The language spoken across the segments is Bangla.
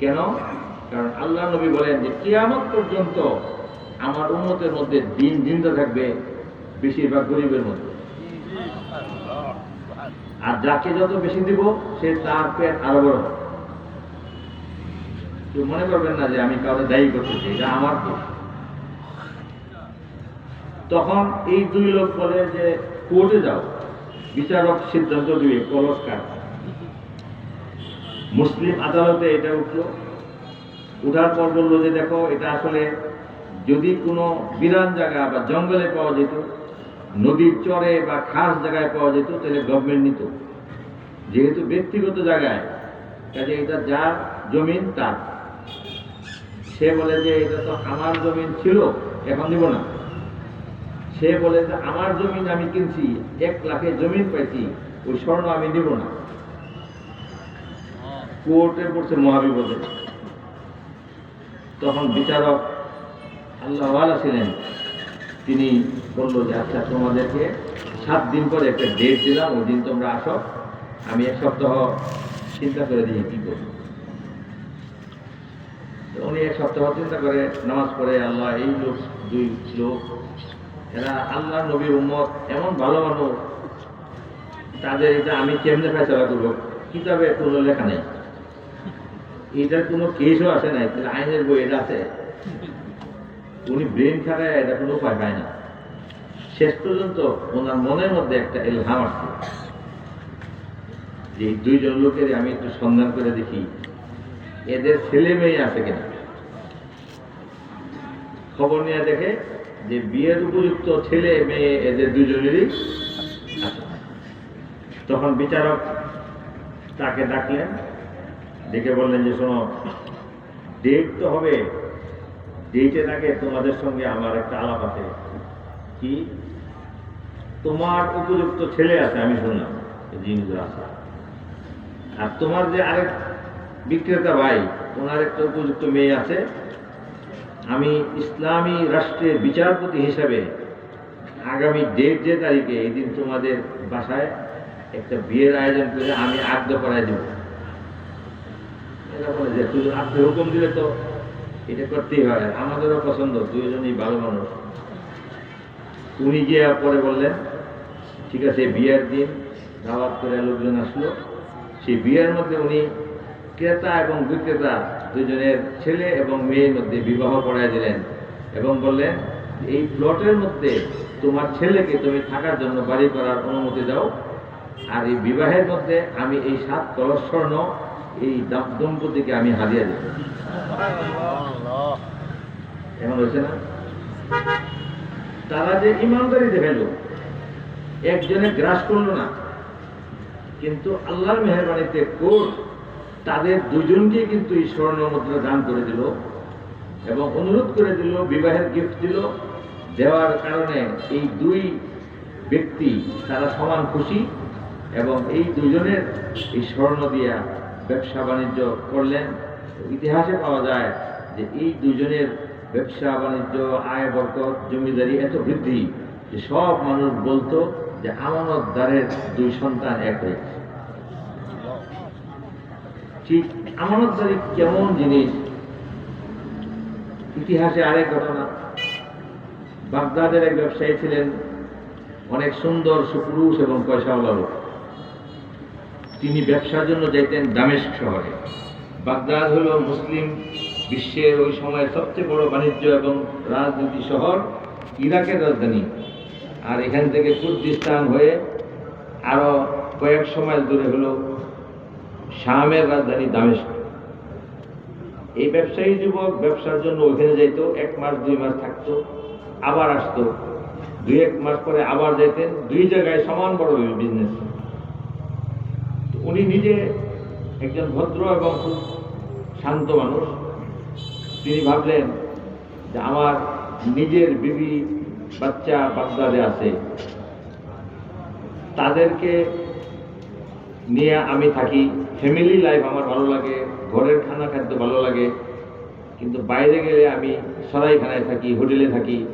কেন? কারণ আল্লাহ নবী বলেন যে, কিয়ামত পর্যন্ত আমার উন্নতের মধ্যে দিন জিন্দা থাকবে বেশিরভাগ গরিবের মধ্যে। আর যাকে যত বেশি দিব, সে তার পেট আরও বড় হবে। মনে করবেন না যে, আমি কাউকে দায়ী করতেছি, এটা আমার দোষ। তখন এই দুই লোক বলে যে, কোর্টে যাও। বিচারক সিদ্ধান্ত দিবে কলস কার মুসলিম আদালতে এটা উঠল। উঠার পর বলল যে, দেখো, এটা আসলে যদি কোনো বিরান জায়গা বা জঙ্গলে পাওয়া যেত, নদীর চরে বা খাস জায়গায় পাওয়া যেত, তাহলে গভর্নমেন্ট নিত। যেহেতু ব্যক্তিগত জায়গায়, কাজে এটা যার জমিন, তার। সে বলে যে, এটা তো আমার জমিন ছিল, এখন দিব না। সে বলে যে, আমার জমিন আমি কিনছি, এক লাখে জমিন পাইছি, ওই স্বর্ণ আমি দিব না। কোর্টে পড়ছে মহাবিপদে। তখন বিচারক আল্লাহওয়ালা ছিলেন। তিনি বলল যে আচ্ছা তোমাদেরকে সাত দিন পরে একটা ডেট দিলাম, ওই দিন তোমরা আসো। আমি এক সপ্তাহ চিন্তা করে দিই কী করব। উনি এক সপ্তাহ চিন্তা করে নামাজ পড়ে, আল্লাহ, এই লোক, দুই লোক এরা আল্লাহ নবীর উম্মত, এমন ভালো মানুষ। তাদের এটা আমি কেমনে ফেসলা করব? কিতাবে কোনো লেখা নেই। এটার কোনো কেসও আসে নাই, তাহলে আইনের বই এটা আছে। উনি ব্রেন খারায় এটা কোনো উপায় পায় না। শেষ পর্যন্ত ওনার মনের মধ্যে একটা এলহাম আসছে। যে দুইজন লোকের আমি একটু সন্ধান করে দেখি, এদের ছেলে মেয়ে আছে কিনা। খবর নিয়ে দেখে যে বিয়ের উপযুক্ত ছেলে মেয়ে এদের দুজনেরই তখন বিচারক তাকে ডাকলেন ডেকে বললেন যে, শোনো ডেট তো হবে। ডেটের আগে তোমাদের সঙ্গে আমার একটা আলাপ আছে। কি? তোমার উপযুক্ত ছেলে আছে, আমি শুনলাম জিনিসগুলো আছে আর তোমার যে আরেক বিক্রেতা ভাই, ওনার একটা উপযুক্ত মেয়ে আছে। আমি ইসলামী রাষ্ট্রের বিচারপতি হিসাবে আগামী ডেট যে তারিখে, এই দিন তোমাদের বাসায় একটা বিয়ের আয়োজন করে আমি আজ্ঞা করাই দেব। আপনি হুকুম দিলে তো এটা করতেই হয়। আমাদেরও পছন্দ, দুইজনই ভালো মানুষ। উনি গিয়ে পরে বললেন, ঠিক আছে, বিয়ের দিন দাওয়াত করে লোকজন আসলো। সেই বিয়ের মধ্যে উনি ক্রেতা এবং বিক্রেতা দুজনের ছেলে এবং মেয়ের মধ্যে বিবাহ করাই দিলেন এবং বললেন, এই প্লটের মধ্যে তোমার ছেলেকে তুমি থাকার জন্য বাড়ি করার অনুমতি দাও। আর এই বিবাহের মধ্যে আমি এই সাত কলস স্বর্ণ এই দাম- দম্পতিকে আমি হারিয়ে দেব এমন হয়েছে না? তারা যে ইমানদারি দেখাইল একজনে গ্রাস করল না, কিন্তু আল্লাহর মেহরবানিতে কোর্ট তাদের দুজনকে কিন্তু এই স্বর্ণ মুদ্রা দান করে দিল এবং অনুরোধ করে দিল, বিবাহের গিফট দিল। দেওয়ার কারণে এই দুই ব্যক্তি তারা সমান খুশি এবং এই দুজনের এই স্বর্ণ দিয়া ব্যবসা বাণিজ্য করলেন। ইতিহাসে পাওয়া যায় যে এই দুজনের ব্যবসা, বাণিজ্য, আয় বরকত, জমিদারি এত বৃদ্ধি যে সব মানুষ বলতো যে আমানতদারের দুই সন্তান এক হয়েছে ঠিক আমানতদারি কেমন জিনিস? ইতিহাসে আরেক ঘটনা। বাগদাদের এক ব্যবসায়ী ছিলেন, অনেক সুন্দর সুপুরুষ এবং পয়সাওয়ালা লোক। তিনি ব্যবসার জন্য যাইতেন দামেস্ক শহরে। বাগদাদ হলো মুসলিম বিশ্বের ওই সময়ের সবচেয়ে বড় বাণিজ্য এবং রাজনীতি শহর ইরাকের রাজধানী। আর এখান থেকে কুর্দিস্তান হয়ে আরও কয়েক সময় দূরে হলো শামের রাজধানী দামেস্ক। এই ব্যবসায়ী যুবক ব্যবসার জন্য ওইখানে যাইতো, এক মাস, দুই মাস থাকতো, আবার আসতো। দুই, এক মাস পরে আবার যাইতেন, দুই জায়গায় সমান বড় বিজনেস। উনি নিজে একজন ভদ্র এবং খুব শান্ত মানুষ। তিনি ভাবলেন যে আমার নিজের বিবি বাচ্চা বাগদাদে আছে। তাদেরকে নিয়ে আমি থাকি। ফ্যামিলি লাইফ আমার ভালো লাগে, ঘরের খানা খাদ্য ভালো লাগে। কিন্তু বাইরে গেলে আমি সরাইখানায় থাকি, হোটেলে থাকি,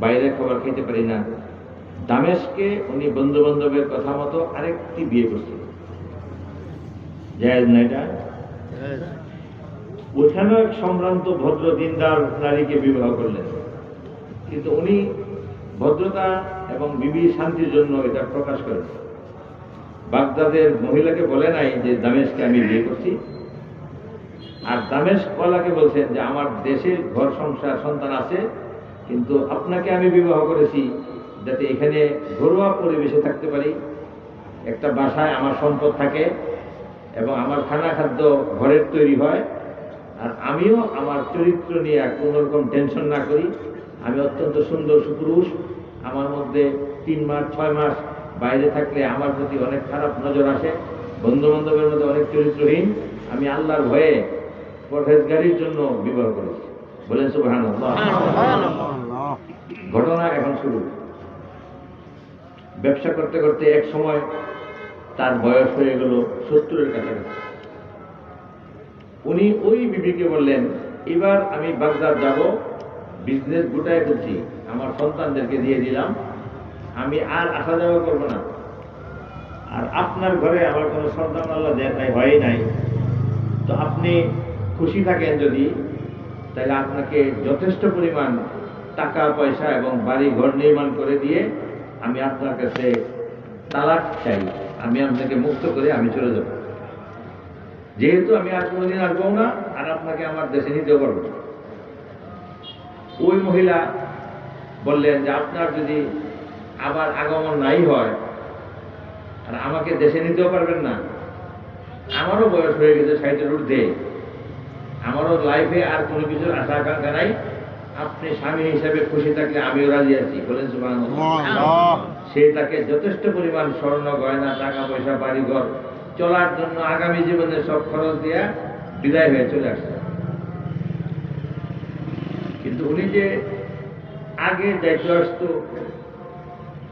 বাইরের খাবার খেতে পারি না। দামেশকে উনি বন্ধু বান্ধবের কথা মতো আরেকটি বিয়ে করছিলেন জায়েজ না এটা এক সম্ভ্রান্ত ভদ্র দিনদার নারীকে বিবাহ করলেন। কিন্তু উনি ভদ্রতা এবং বিবি শান্তির জন্য এটা প্রকাশ করেন। বাগদাদের মহিলাকে বলে নাই যে দামেশকে আমি বিয়ে করছি। আর দামেশ কলাকে বলছেন যে আমার দেশের ঘর সংসার সন্তান আছে কিন্তু আপনাকে আমি বিবাহ করেছি যাতে এখানে ঘরোয়া পরিবেশে থাকতে পারি। একটা বাসায় আমার সম্পদ থাকে এবং আমার খানা খাদ্য ঘরের তৈরি হয়। আর আমিও আমার চরিত্র নিয়ে কোনো রকম টেনশন না করি। আমি অত্যন্ত সুন্দর সুপুরুষ। আমার মধ্যে তিন মাস ছয় মাস বাইরে থাকলে আমার প্রতি অনেক খারাপ নজর আসে। বন্ধু বান্ধবের মধ্যে অনেক চরিত্রহীন। আমি আল্লাহর ভয়ে পরহেজগারির জন্য বিবাহ করেছি। বলেন সুবাহান ঘটনা এখন শুরু। ব্যবসা করতে করতে এক সময় তার বয়স হয়ে গেল সত্তরের কাছাকাছি। উনি ওই বিবিকে বললেন, এবার আমি বাগদাদ যাব বিজনেস গোটায় করছি, আমার সন্তানদেরকে দিয়ে দিলাম, আমি আর আসা যাওয়া করব না। আর আপনার ঘরে আমার কোনো সন্তান আল্লাহ দেয়, তাই হয়ই নাই। তো আপনি খুশি থাকেন যদি, তাহলে আপনাকে যথেষ্ট পরিমাণ টাকা, পয়সা এবং বাড়ি ঘর নির্মাণ করে দিয়ে আমি আপনার কাছে তালাক চাই। আমি আপনাকে মুক্ত করে আমি চলে যাব। যেহেতু আমি আর কোনোদিন আসব না, আর আপনাকে আমার দেশে নিতেও পারব ওই মহিলা বললেন যে, আপনার যদি আবার আগমন নাই হয়, আর আমাকে দেশে নিতেও পারবেন না। আমারও বয়স হয়ে গেছে ষাটের ঊর্ধ্বে। আমারও লাইফে আর কোনো কিছুর আশা আকাঙ্ক্ষা নাই। আপনি স্বামী হিসাবে খুশি থাকলে আমিও রাজি আছি। বলেন সুবহানাল্লাহ। সে তাকে যথেষ্ট পরিমাণ স্বর্ণ, গয়না, টাকা পয়সা বাড়ি ঘর চলার জন্য আগামী জীবনে সব খরচ দিয়া বিদায় হয়ে চলে আসছে। কিন্তু উনি যে আগে যাইতে আসতো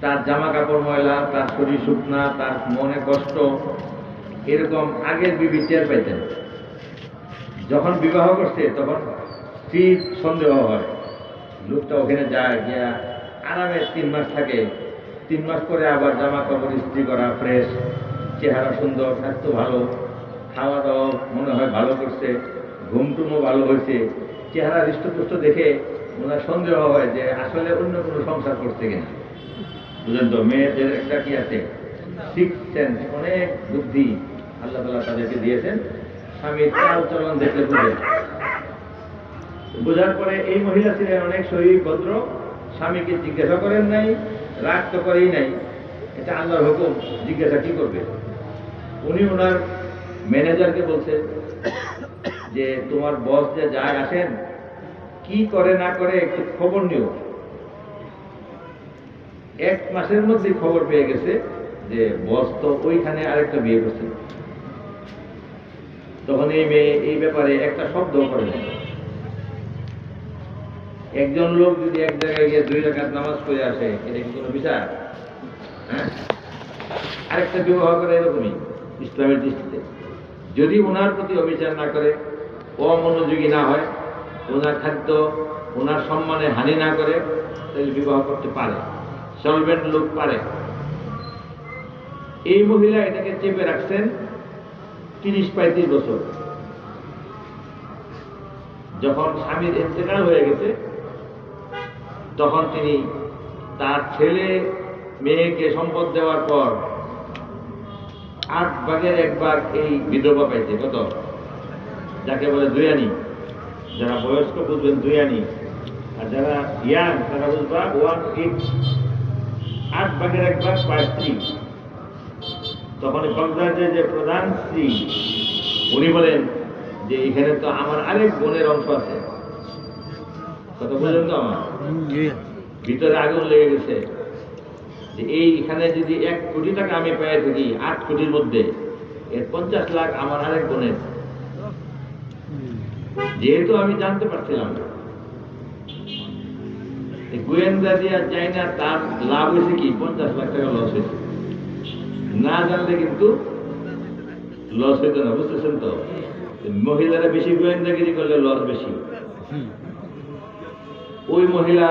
তার জামা কাপড় ময়লা, তার শরীর শুকনা, তার মনে কষ্ট, এরকম আগের বিবি টের পাইতেন। যখন বিবাহ করছে, তখন স্ত্রীর সন্দেহ হয়। লোকটা ওখানে যায়, গিয়া আরামে তিন মাস থাকে। তিন মাস পরে আবার জামা কাপড় ইস্ত্রি করা ফ্রেশ চেহারা সুন্দর, স্বাস্থ্য ভালো খাওয়া দাওয়া মনে হয় ভালো করছে ঘুম টুমও ভালো হয়েছে। চেহারা হৃষ্টপুষ্ট দেখে ওনার সন্দেহ হয় যে আসলে অন্য কোনো সংসার করছে কিনা। বুঝলেন তো, মেয়েদের একটা কি আছে? সিক্স সেন্স অনেক বুদ্ধি আল্লাহ তালা তাদেরকে দিয়েছেন। স্বামীর চাল চলন দেখলে বুঝে। বোঝার পরে এই মহিলা ছিলেন অনেক শরীর ভদ্র। স্বামীকে জিজ্ঞাসা করেন নাই রাগ তো করেই নাই। এটা আল্লাহর হুকুম, জিজ্ঞাসা কি করবে? উনি ওনার ম্যানেজারকে বলছে যে, তোমার বস যে যায় আসেন, কি করে না করে একটু খবর নিও। এক মাসের মধ্যে খবর পেয়ে গেছে যে বস তো ওইখানে আরেকটা বিয়ে করছে। তখন এই মেয়ে এই ব্যাপারে একটা শব্দ করে না একজন লোক যদি এক জায়গায় গিয়ে দুই রাকাত নামাজ পড়ে আসে, এটা কি কোনো বিচার? হ্যাঁ? আরেকটা বিবাহ করে এরকমই, ইসলামের দৃষ্টিতে। যদি ওনার প্রতি অবিচার না করে, অমনোযোগী না হয়, ওনার খাদ্য, ওনার সম্মানে হানি না করে, তাহলে বিবাহ করতে পারে। সলভেন্ট লোক পারে। এই মহিলা এটাকে চেপে রাখছেন তিরিশ পঁয়ত্রিশ বছর। যখন স্বামীর ইন্তেকাল হয়ে গেছে তখন তিনি তার ছেলে মেয়েকে সম্পদ দেওয়ার পর আট ভাগের এক ভাগ এই বিধবা পাইছে, কত? যাকে বলে দুয়ানি। যারা বয়স্ক বুঝবেন দুয়ানি। আর যারা ইয়াং, তারা বুঝবা ওয়ান এইট। আট ভাগের এক ভাগ পায় তখন বাগদাদের যে প্রধান স্ত্রী, উনি বলেন যে এখানে তো আমার আরেক বোনের অংশ আছে। কত বুঝলেন তো আমার? ভিতরে আগুন লেগে গেছে। যে এই এখানে যদি এক কোটি টাকা আমি পেয়ে থাকি আট কোটির মধ্যে এর পঞ্চাশ লাখ আমার আরেক বোনের। যেহেতু আমি জানতে পারছিলাম না, গোয়েন্দা দিয়া যাই না তার লাভ হয়েছে কি? পঞ্চাশ লাখ টাকা লস হয়েছে। না জানলে কিন্তু লস হইতো না বুঝতেছেন তো? মহিলারা বেশি গোয়েন্দাগিরি করলে লস বেশি। ওই মহিলা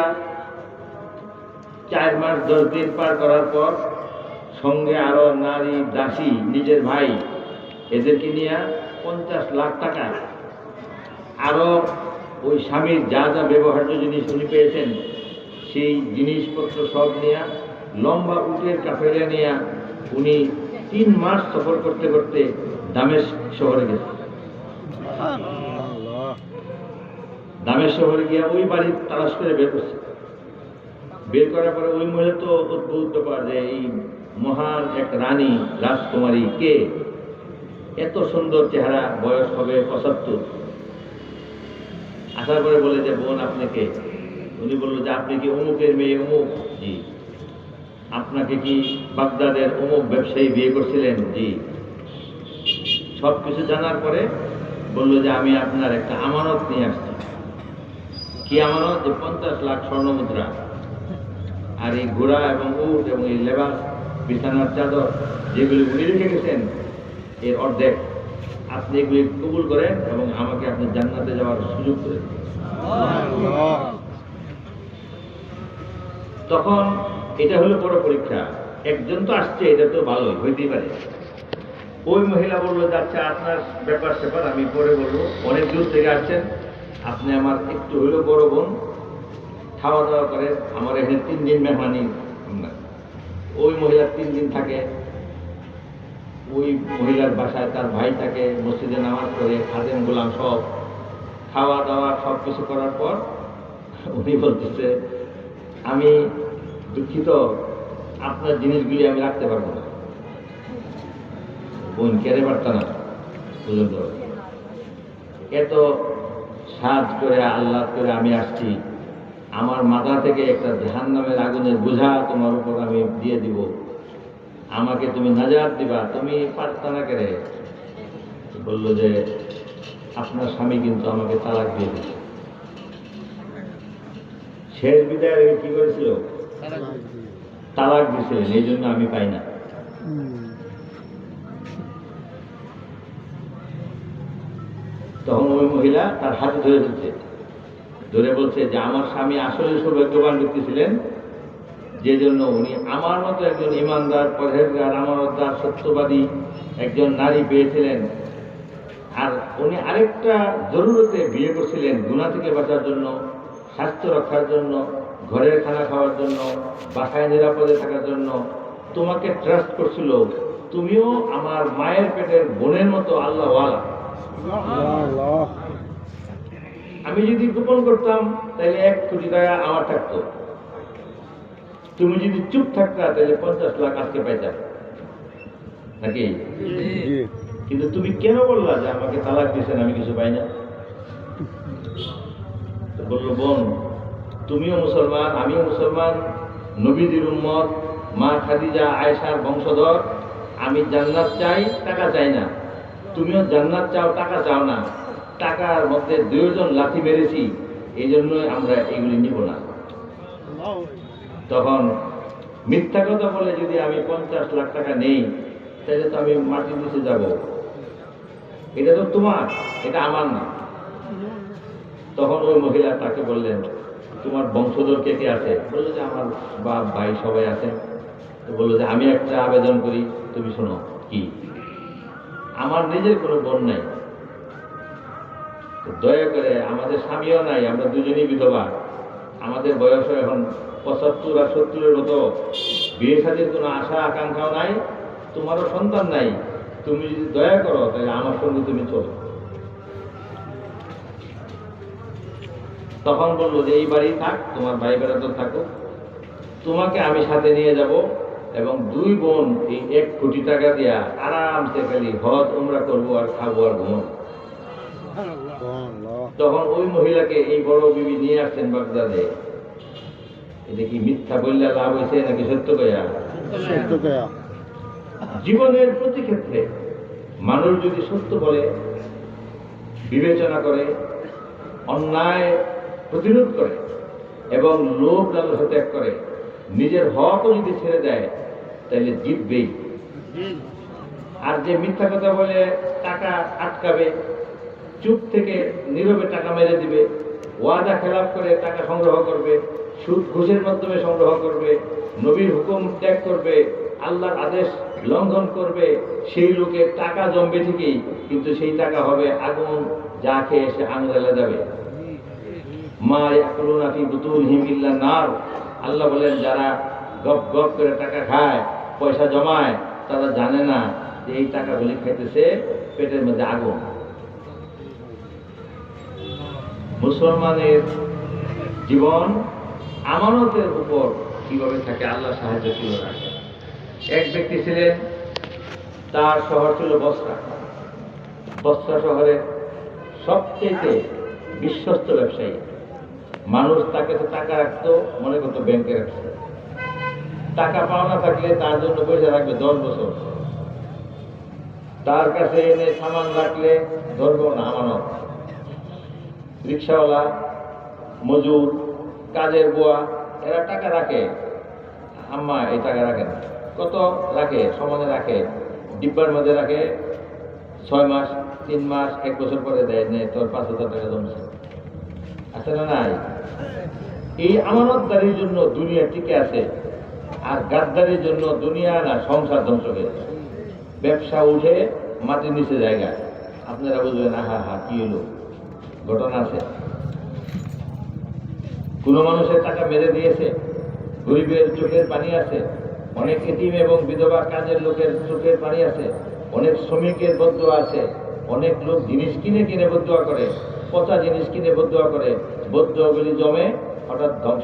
চার মাস দশ দিন পার করার পর সঙ্গে আরও নারী দাসী, নিজের ভাই, এদেরকে নিয়ে পঞ্চাশ লাখ টাকা। আরও ওই স্বামীর যা যা ব্যবহার্য জিনিস উনি পেয়েছেন, সেই জিনিসপত্র সব নিয়ে লম্বা উটের কাফেলা নিয়ে উনি তিন মাস সফর করতে করতে দামেশ শহরে গেছেন। দামের শহরে গিয়ে ওই বাড়ি তালাশ করে বের করছে। বের করার পরে ওই মহিলা তো উদ্ভুত ব্যাপার যে এই মহান এক রানী, রাজকুমারী কে? এত সুন্দর চেহারা, বয়স হবে পঁচাত্তর। আসার পরে বলে যে, বোন আপনাকে উনি বলল যে, আপনি কি অমুকের মেয়ে অমুক? জি। আপনাকে কি বাগদাদের অমুক ব্যবসায়ী বিয়ে করছিলেন? জি। সব কিছু জানার পরে বলল যে, আমি আপনার একটা আমানত নিয়ে আসছি। কি আমানত যে পঞ্চাশ লাখ স্বর্ণ মুদ্রা আর এই ঘোড়া এবং উট এবং এই লেবাস বিছানার চাদর, যেগুলি উনি রেখে গেছেন, এর অর্ধেক আপনি এগুলি কবুল করেন এবং আমাকে আপনি জান্নাতে যাওয়ার সুযোগ করে তখন এটা হলো বড় পরীক্ষা। একজন তো আসছে, এটা তো ভালোই, হইতেই পারে। ওই মহিলা বলল আচ্ছা আপনার ব্যাপার স্যাপার আমি পরে বলব। অনেক দূর থেকে আসছেন। আপনি আমার একটু হইল বড় বোন, খাওয়া দাওয়া করে, আমার এখানে তিন দিন মেহমানি ওই মহিলার তিন দিন থাকে, ওই মহিলার বাসায় তার ভাই থাকে, মসজিদে নামাজ পড়ে, খাদেম, গোলাম সব। খাওয়া দাওয়া, সব কিছু করার পর উনি বলতেছে, আমি দুঃখিত, আপনার জিনিসগুলি আমি রাখতে পারব না। বোন কেড়ে পারত না। তো এত সাজ করে, আল্লাহ করে আমি আসছি। আমার মাথা থেকে একটা ধ্যান নামের আগুনের বোঝা তোমার উপর আমি দিয়ে দিব। আমাকে তুমি নাজাত দিবা, তুমি পারত না কেড়ে। বলল যে, আপনার স্বামী কিন্তু আমাকে তালাক দিয়ে দিচ্ছে শেষ বিদায়ের আগে কি করেছিল? তালাক দিয়েছিলেন এই জন্য আমি পাই না। তখন ওই মহিলা তার হাতে ধরে ফেলছে ধরে বলছে যে, আমার স্বামী আসলে সৌভাগ্যবান ব্যক্তি ছিলেন যে জন্য উনি আমার মতো একজন ইমানদার, পরহেজগার, আমানতদার, সত্যবাদী একজন নারী পেয়েছিলেন। আর উনি আরেকটা জরুরতে বিয়ে করছিলেন গুণা থেকে বাঁচার জন্য, স্বাস্থ্য রক্ষার জন্য, ঘরের খানা খাওয়ার জন্য, বাসায় নিরাপদে থাকার জন্য। তোমাকে ট্রাস্ট করছিল। তুমিও আমার মায়ের পেটের বোনের মতো আল্লাহওয়ালা। আমি যদি গোপন করতাম তাহলে এক কোটি টাকা আমার থাকতো। তুমি যদি চুপ থাকতা তাহলে পঞ্চাশ লাখ আজকে পাইতাম। নাকি? কিন্তু তুমি কেন বললা যে আমাকে তালাক দিয়েছেন আমি কিছু পাই না? বলল বোন তুমিও মুসলমান আমিও মুসলমান। নবীদের উম্মত মা খাদিজা আয়েশার বংশধর। আমি জান্নাত চাই টাকা চাই না। তুমিও জান্নাত চাও, টাকা চাও না। টাকার মধ্যে দুইজন লাথি মেরেছি এই জন্যই আমরা এগুলি নিব না। তখন মিথ্যা কথা বলে যদি আমি পঞ্চাশ লাখ টাকা নেই, তাহলে তো আমি মাটির নিচে যাব। এটা তো তোমার, এটা আমার না। তখন ওই মহিলা তাকে বললেন, তোমার বংশধর কে কে আছে? বলল যে, আমার বাপ, ভাই সবাই আছে। তো বলল যে, আমি একটা আবেদন করি, তুমি শোনো, কি? আমার নিজের কোনো বোন নাই। দয়া করে আমাদের স্বামীও নাই, আমরা দুজনেই বিধবা। আমাদের বয়স এখন পঁচাত্তর আর সত্তরের মতো। বিয়ে সাথে কোনো আশা, আকাঙ্ক্ষাও নাই, তোমারও সন্তান নাই। তুমি যদি দয়া করো, তাহলে আমার সঙ্গে তুমি চলো। তখন বলল যে, এই বাড়ি থাক, তোমার ভাই বেড়াতে থাকুক। তোমাকে আমি সাথে নিয়ে যাব। এবং দুই বোন এই এক কোটি টাকা দিয়া আরামসে খালি হজ উমরা করব আর খাব আর ঘুমাবো। তখন ওই মহিলাকে এই বড় বিবি নিয়ে আসছেন বাগদাদে। এটা কি মিথ্যা বললে লাভ হয়েছে নাকি সত্য কয়া। জীবনের প্রতি ক্ষেত্রে মানুষ যদি সত্য বলে বিবেচনা করে অন্যায় প্রতিরোধ করে এবং লোভ লালসা ত্যাগ করে নিজের হকও যদি ছেড়ে দেয় তাহলে জিতবেই। আর যে মিথ্যা কথা বলে টাকা আটকাবে চুপ থেকে নীরবে টাকা মেরে দিবে ওয়াদা খেলাপ করে টাকা সংগ্রহ করবে সুদ ঘুষের মাধ্যমে সংগ্রহ করবে নবীর হুকুম ত্যাগ করবে আল্লাহর আদেশ লঙ্ঘন করবে সেই লোকের টাকা জমবে ঠিকই কিন্তু সেই টাকা হবে আগুন যা খেয়ে সে আঙুলে যাবে মা ইয়াকুলুনা ফি বুতুনহিম ইল্লা নার। আল্লাহ বলেন যারা গপ গপ করে টাকা খায় পয়সা জমায়, তারা জানে না যে এই টাকাগুলি খাইতেছে পেটের মধ্যে আগুন। মুসলমানের জীবন আমানতের উপর কীভাবে থাকে, আল্লাহ সাহায্য ছিল রাখে এক ব্যক্তি ছিলেন, তার শহর ছিল বস্তা। বস্তা শহরে সবচেয়ে বিশ্বস্ত ব্যবসায়ী। মানুষ তাকে তো টাকা রাখতো, মনে করতো ব্যাংকে রাখছে টাকা পাওনা থাকলে তার জন্য পয়সা রাখবে দশ বছর। তার কাছে এনে সামান রাখলে ধরবো না, আমানত। রিক্সাওয়ালা, মজুর, কাজের বোয়া, এরা টাকা রাখে। আম্মা, এই টাকা রাখে না কত রাখে? সমানে রাখে। ডিব্বার মধ্যে রাখে। ছয় মাস, তিন মাস, এক বছর পরে দেয় নেই তোর পাঁচ হাজার টাকা জমছে আছে না নাই? এই আমানতদারির জন্য দুনিয়া টিকে আছে। আর গাদ্দারির জন্য দুনিয়া না, সংসার ধ্বংস হয়ে যায়। ব্যবসা উঠে মাটির নিচে জায়গা। আপনারা বুঝবেন, আহা হা কি হলো? ঘটনা আছে। কোন মানুষের টাকা মেরে দিয়েছে, গরিবের চোখের পানি আছে, অনেক এটিম এবং বিধবা কাজের লোকের চোখের পানি আছে, অনেক শ্রমিকের বদুয়া আছে, অনেক লোক জিনিস কিনে কিনে বদুয়া করে, পচা জিনিস কিনে বদুয়া করে, বদুয়াগুলি জমে হঠাৎ ধ্বংস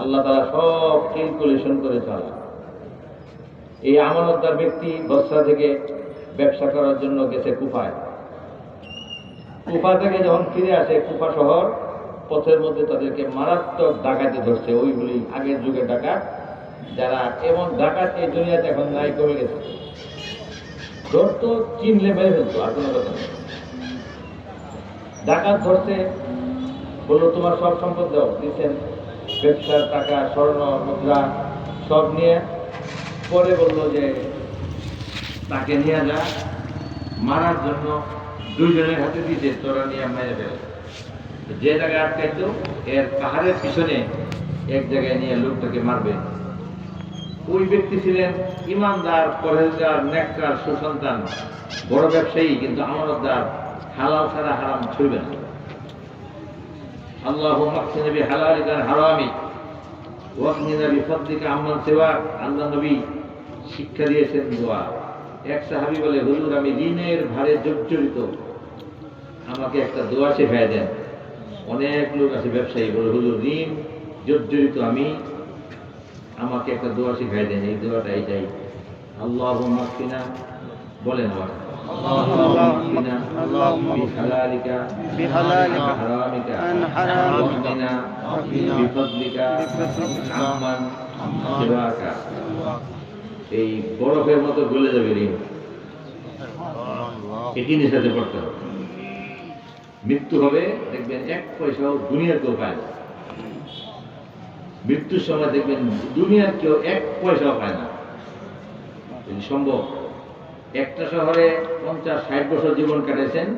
আল্লাহ তারা সব ক্যালকুলেশন করে চালা এই আমানতদার ব্যক্তি বস্ত্রা থেকে ব্যবসা করার জন্য গেছে কুফায়। কুফা থেকে যখন ফিরে আসে, কুফা শহর, পথের মধ্যে তাদেরকে মারাত্মক ডাকাতি ধরছে। ওইগুলি আগের যুগের ডাকাত। যারা এমন ডাকাত এই দুনিয়াতে এখন নাই, কমে গেছে। ধরতো চিনলে মেরে ফেলতো, আর কোনো কথা নেই। ডাকাত ধরছে, বলল, তোমার সব সম্পদ দাও। দিচ্ছেন ব্যবসার টাকা স্বর্ণ মুদ্রা সব নিয়ে পরে বলল যে তাকে নিয়ে যা। মারার জন্য দুইজনের হাতে দিয়েছে তোরা নিয়ে মেরে ফেলে। যে জায়গায় আটকাইতো, এর পাহাড়ের পিছনে এক জায়গায় নিয়ে লোকটাকে মারবে। ওই ব্যক্তি ছিলেন ইমানদার পরেজগার নেককার, সুসন্তান, বড় ব্যবসায়ী, কিন্তু আমানতদার, হালাল ছাড়া হারাম ছুঁইবে না। আল্লাহ নবী হালালিকার হারামি ওয়াকনি নবী ফদ্দিকা আম্মান সেবার আল্লাহ নবী শিক্ষা দিয়েছেন দোয়া। এক সাহাবি বলে, হুজুর, আমি ঋণের ভারে জর্জরিত। আমাকে একটা দোয়া শেখায় দেন। অনেক লোক আছে ব্যবসায়ী বলে, হুজুর ঋণ জর্জরিত আমি। আমাকে একটা দোয়া শেখায় দেন। এই দোয়াটা এইটাই আল্লাহ মাকফিনা বলেন আবার اللهم اكفنا بحلالك بحلالك عن حرامك عن حرامك واغننا واغننا بفضلك بفضلك عمن سواك এই বরফের মতো গলে যাবে ঋণ একই নিঃশ্বাসে পড়তে হবে মৃত্যু হবে দেখবেন এক পয়সাও দুনিয়ার কেউ পায় না মৃত্যুর সময় দেখবেন দুনিয়ার কেউ এক পয়সাও পায় না যদি সম্ভব একটা শহরে পঞ্চাশ, ষাট বছর জীবন কাটাইছেন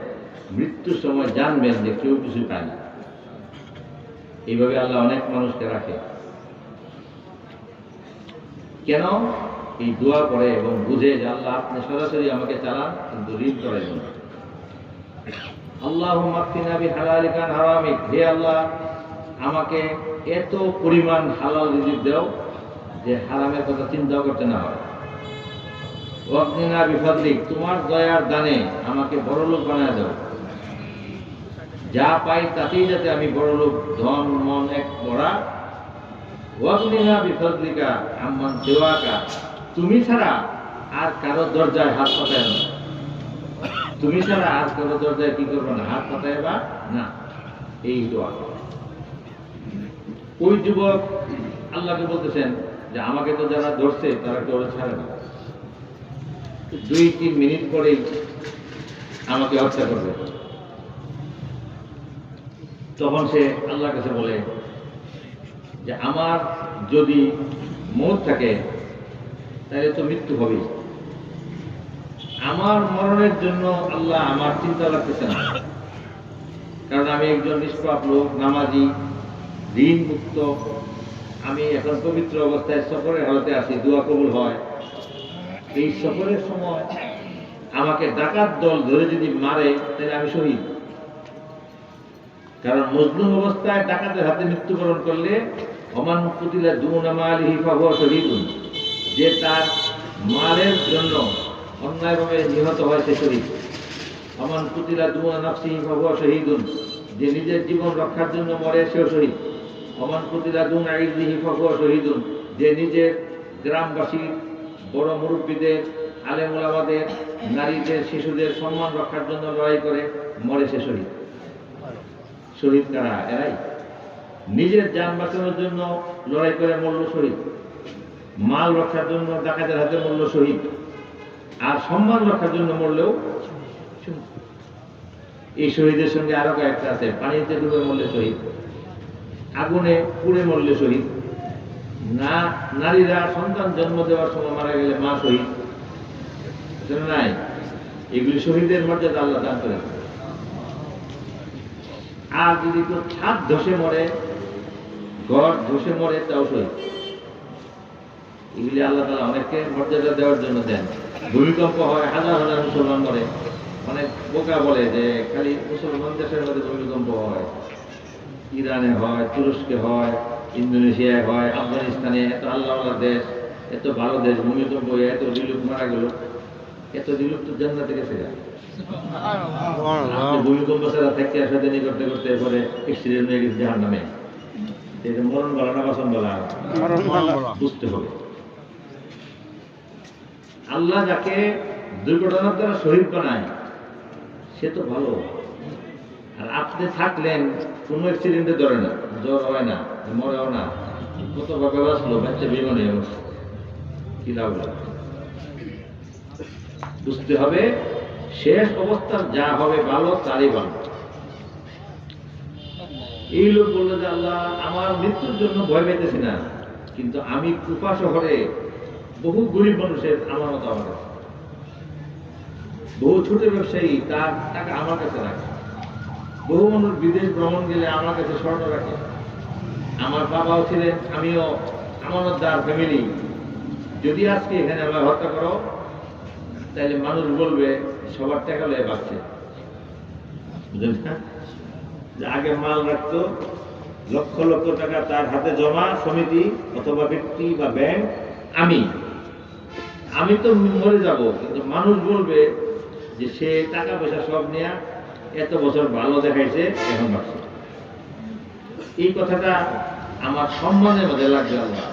মৃত্যুর সময় জানবেন যে কেউ কিছু পায় না। এইভাবে আল্লাহ অনেক মানুষকে রাখে। কেন? এই দোয়া করে এবং বুঝে যে আল্লাহ আপনি সরাসরি আমাকে চালান, কিন্তু ঋণ করাইবেন না। আল্লাহ মাকফিনাবি হালালিকান হারামিক হে আল্লাহ, আমাকে এত পরিমাণ হালাল রিজিক দেও যে হারামের কথা চিন্তাও করতে না হয়। ওয়াকনিনা বিফাদলিক, তোমার দয়ার দানে আমাকে বড় লোক বানায় দাও। যা পাই তাতেই যাতে আমি বড় লোক, ধন, মন এক করা। ওয়াকনিনা বিফাদলিকা, আম্মান সেওয়াকা তুমি ছাড়া আর কারও দরজায় হাত পাতায় না। তুমি ছাড়া আর কারও দরজায় কি করবে না, হাত পাতায় বা না, এই দোয়া ওই যুবক আল্লাহকে বলতেছেন যে, আমাকে তো যারা ধরছে, তারা কেউ ছাড়ে না। দুই, তিন মিনিট পরেই আমাকে হত্যা করবে। তখন সে আল্লাহর কাছে বলে যে, আমার যদি মত থাকে, তাহলে তো মৃত্যু হবেই। আমার মরণের জন্য আল্লাহ আমার চিন্তা লাগতেছে না। কারণ আমি একজন নিষ্পাপ লোক, নামাজি ঋণ মুক্ত আমি এখন পবিত্র অবস্থায় সফরের হালতে আছি, দোয়া কবুল হয়। এই সফরের সময় আমাকে ডাকাত দল ধরে যদি মারে, তাহলে আমি শহীদ। কারণ মজলুম অবস্থায় ডাকাতের হাতে মৃত্যুবরণ করলে অমান কুতিলা দুনামা আলিহি ফাহুয়া শহীদুন। যে তার মালের জন্য অন্যায়ভাবে নিহত হয় সে শহীদ। অমান কুতিলা দুয়া নাফসিহি ফাহুয়া শহীদুন। যে নিজের জীবন রক্ষার জন্য মরে, সেও শহীদ। অমান কুতিলা দুন আইদিহি ফাহুয়া শহীদুন। যে নিজের গ্রামবাসী বড় মুরব্বীদের আলেমুলামাদের নারীদের, শিশুদের সম্মান রক্ষার জন্য লড়াই করে মরে সে শহীদ। শহীদ কারা? এরাই। নিজের যান বাঁচানোর জন্য লড়াই করে মরল শহীদ। মাল রক্ষার জন্য ডাকাতের হাতে মরল শহীদ। আর সম্মান রক্ষার জন্য মরলেও। এই শহীদের সঙ্গে আরও কয়েকটা আছে। পানিতে ডুবে মরলে শহীদ। আগুনে পুড়ে মরলে শহীদ। না, নারীরা সন্তান জন্ম দেওয়ার সময় মারা গেলে মা শহীদ নাই? এগুলি শহীদের মর্যাদা আল্লাহ দান করেন আর যদি কেউ ছাদ ধসে মরে, ঘর ধসে মরে, তাও শহীদ এগুলি আল্লাহ তালা অনেককে মর্যাদা দেওয়ার জন্য দেন। ভূমিকম্প হয়, হাজার হাজার মুসলমান মরে। অনেক বোকা বলে যে খালি মুসলমান দেশের মধ্যে ভূমিকম্প হয়, ইরানে হয়, তুরস্কে হয় ইন্দোনেশিয়ায় হয় আফগানিস্তানে এত আল্লাহ দেশ এত ভালো দেশ ভূমিকম্প এত দিলুক মারা গেল এত দিলুক তো জান্নাতে গেছে ভূমিকম্প ছাড়া থাকতে আসা দেনি করতে করতে পরে এক্সিডেন্ট হয়ে গেছে জাহার নামে এটা মরণ বলা না বাসন বলা? বলা। বুঝতে হবে। আল্লাহ যাকে দুর্ঘটনার দ্বারা শহীদ বানায় সে তো ভালো। আর আপনি থাকলেন কোনো অ্যাক্সিডেন্টে ধরে না জ্বর হয় না। মরেও না। কত ভাবে বাঁচলো বাচ্চা বিমানে কি লাভ বুঝতে হবে, শেষ অবস্থার যা হবে ভালো, তারই ভালো। এই লোক বলল যে, আল্লাহ, আমার মৃত্যুর জন্য ভয় পেতেছি না, কিন্তু আমি কুপা শহরে বহু গরিব মানুষের আমার মতো আমার কাছে। বহু ছোট ব্যবসায়ী তার টাকা আমার কাছে রাখে। বহু মানুষ বিদেশ ভ্রমণ গেলে আমার কাছে স্বর্ণ রাখে। আমার বাবাও ছিলেন, আমিও আমানতদার ফ্যামিলি। যদি আজকে এখানে আমার হত্যা করো তাহলে মানুষ বলবে, সবার টাকা লয়ে? যে আগে মাল রাখতো, লক্ষ লক্ষ টাকা তার হাতে জমা, সমিতি অথবা ব্যক্তি বা ব্যাংক, আমি। আমি তো মরে যাব, কিন্তু মানুষ বলবে যে সে টাকা পয়সা সব নেয়া, এত বছর ভালো দেখাইছে, এখন বাঁচছে। এই কথাটা আমার সম্মানের মধ্যে লাগবে আল্লাহ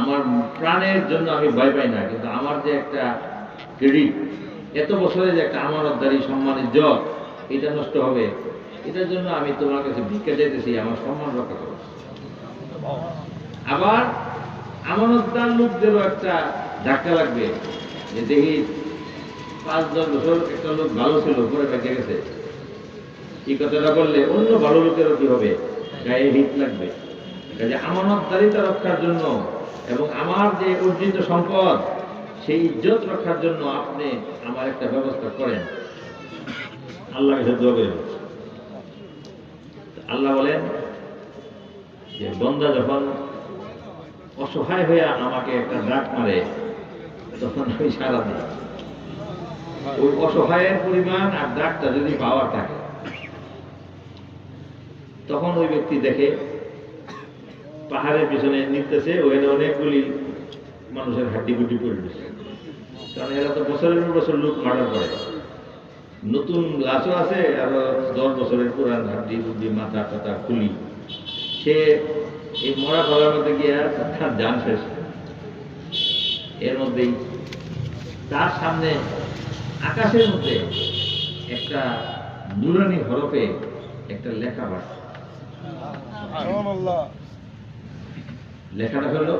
আমার প্রাণের জন্য আমি ভয় পাই না, কিন্তু আমার যে একটা ক্রেডিট এত বছরে যে একটা আমানতদারি, সম্মানের জব এটা নষ্ট হবে। এটার জন্য আমি তোমার কাছে ভিক্ষা চাইতেছি, আমার সম্মান রক্ষা করো। আবার আমানতদার লোকদেরও একটা ধাক্কা লাগবে যে দেখি পাঁচ দশ বছর একটা লোক ভালো ছিল পরে গেছে। এই কথাটা বললে অন্য ভালো লোকেরও কি হবে? গায়ে হিট লাগবে। কাজে আমানতদারিতা রক্ষার জন্য এবং আমার যে অর্জিত সম্পদ, সেই ইজ্জত রক্ষার জন্য আপনি আমার একটা ব্যবস্থা করেন। আল্লাহ। আল্লাহ বলেন যে, বন্দা যখন অসহায় হয়ে আমাকে একটা ডাক মারে, তখন আমি সারা দিই। ওই অসহায়ের পরিমাণ আর ডাকটা যদি পাওয়ার থাকে তখন ওই ব্যক্তি দেখে পাহাড়ের পিছনে নিতেছে ওখানে অনেকগুলি মানুষের হাড্ডি গুড্ডি করে দিচ্ছে কারণ এরা তো বছরের পর বছর লোক মার্ডার করে নতুন লাশও আছে, আর দশ বছরের পুরান হাড্ডি গুড্ডি মাথা টাথা খুলি। সে এই মরা ফলার মধ্যে গিয়ে তার যান শেষ এর মধ্যেই তার সামনে আকাশের মধ্যে একটা নুরানি হরফে একটা লেখা বাড়ছে। লেখাটা হলো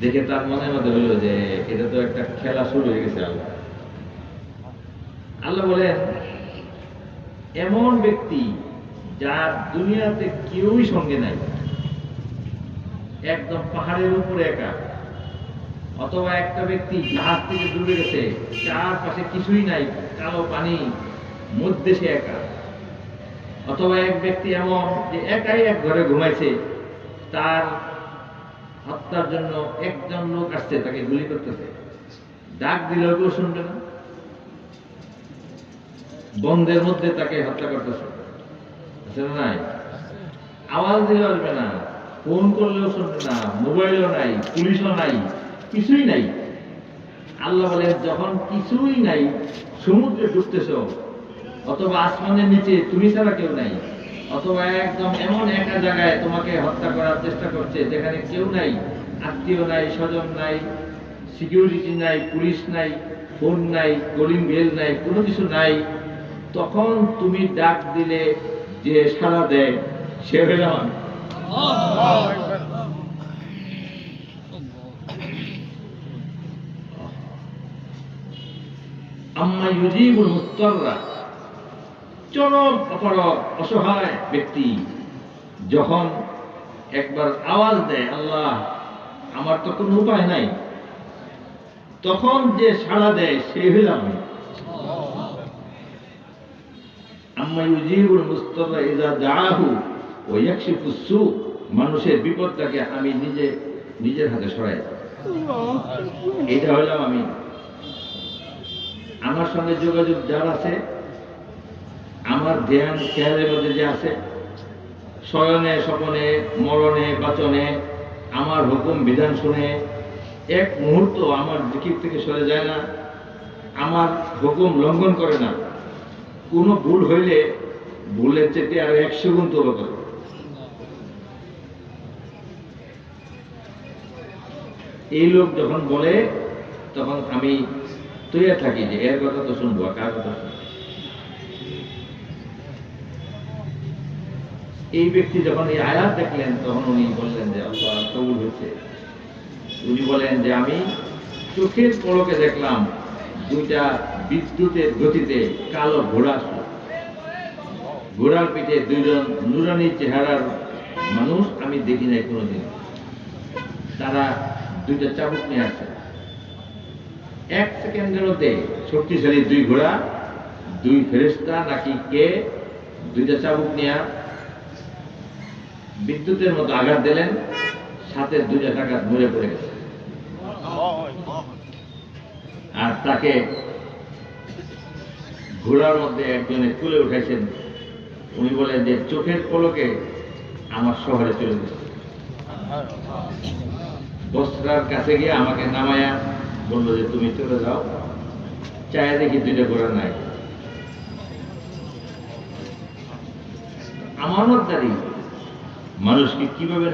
দেখে তার মনের মধ্যে হলো যে এটা তো একটা খেলা শুরু হয়ে গেছে আল্লাহ। আল্লাহ বলেন, এমন ব্যক্তি যার দুনিয়াতে কেউই সঙ্গে নাই, একদম পাহাড়ের উপরে একা। অথবা একটা ব্যক্তি জাহাজ থেকে ডুবে গেছে, চারপাশে কিছুই নাই, কালো পানি মধ্যে সে একা। অথবা এক ব্যক্তি এমন যে একাই এক ঘরে ঘুমাইছে, তার হত্যার জন্য একজন লোক আসছে, তাকে গুলি করতেছে। ডাক দিলেও কেউ শুনবে না। বন্ধের মধ্যে তাকে হত্যা করতেছে। নাই? আওয়াজ দিলে আসবে না, ফোন করলেও শুনবে না, মোবাইলও নাই, পুলিশও নাই। কিছুই নাই। আল্লাহ বলে যখন কিছুই নাই, সমুদ্রে ডুবতেছ, অথবা আসমানের নিচে, তুমি ছাড়া কেউ নাই, অথবা একদম এমন একা জায়গায় তোমাকে হত্যা করার চেষ্টা করছে, যেখানে কেউ নাই, আত্মীয় নাই, স্বজন নাই সিকিউরিটি নাই পুলিশ নাই ফোন নাই কলিং বেল নাই, কোনো কিছু নাই, তখন তুমি ডাক দিলে যে সাড়া দেয়, সে হইলাম আমি। আম্মা ইউজিবুল মুস্তাররা চরম অপরক অসহায় ব্যক্তি। যখন একবার আওয়াজ দেয় আল্লাহ আমার তো কোনো উপায় নাই। তখন যে সাড়া দেয় সে হইলাম আমি। আম্মা ইউজিবুল মুস্তাররা ইযা দাআহু ওয়া ইয়াকশিফু সু। মানুষের বিপদটাকে আমি নিজে নিজের হাতে সরাই এটা হইলাম আমি আমার সঙ্গে যোগাযোগ যার আছে, আমার ধ্যান, খেয়ালের মধ্যে যে আছে, শয়নে, স্বপনে, মরণে, বাচনে, আমার হুকুম, বিধান শুনে এক মুহূর্ত আমার দিকির থেকে সরে যায় না, আমার হুকুম লঙ্ঘন করে না। কোনো ভুল হইলে ভুলের চেয়ে আর একশো গুণ তোবা করে। এই লোক যখন বলে, তখন আমি তৈরি থাকি যে এর কথা তো শুনব কার কথা এই ব্যক্তি যখন এই আয়াত দেখলেন, তখন উনি বললেন যে কবুল হয়েছে। উনি বলেন যে, আমি চোখের পলকে দেখলাম দুইটা বিদ্যুতের গতিতে কালো ঘোড়া আসলো। ঘোড়ার পিঠে দুইজন নুরানি চেহারার মানুষ আমি দেখি নাই কোনোদিন। তারা দুইটা চাবুক নিয়ে আসছে। এক সেকেন্ডের মধ্যে শক্তিশালী দুই ঘোড়া, দুই ফেরেস্তা নাকি কে? দুইটা চাবুক নিয়ে বিদ্যুতের মতো আঘাত দিলেন, সাথে দুইটা টাকা মরে পড়ে গেছে। আর তাকে ঘোড়ার মধ্যে একজনে তুলে উঠেছেন উনি বলেন যে, চোখের পলকে আমার শহরে চলে গেছে। বস্ত্রার কাছে গিয়ে আমাকে নামায়া বলল যে তুমি চলে যাও। চায় দেখি দুইটা ঘোড়া নাই। আমানতদারি মানুষকে কীভাবে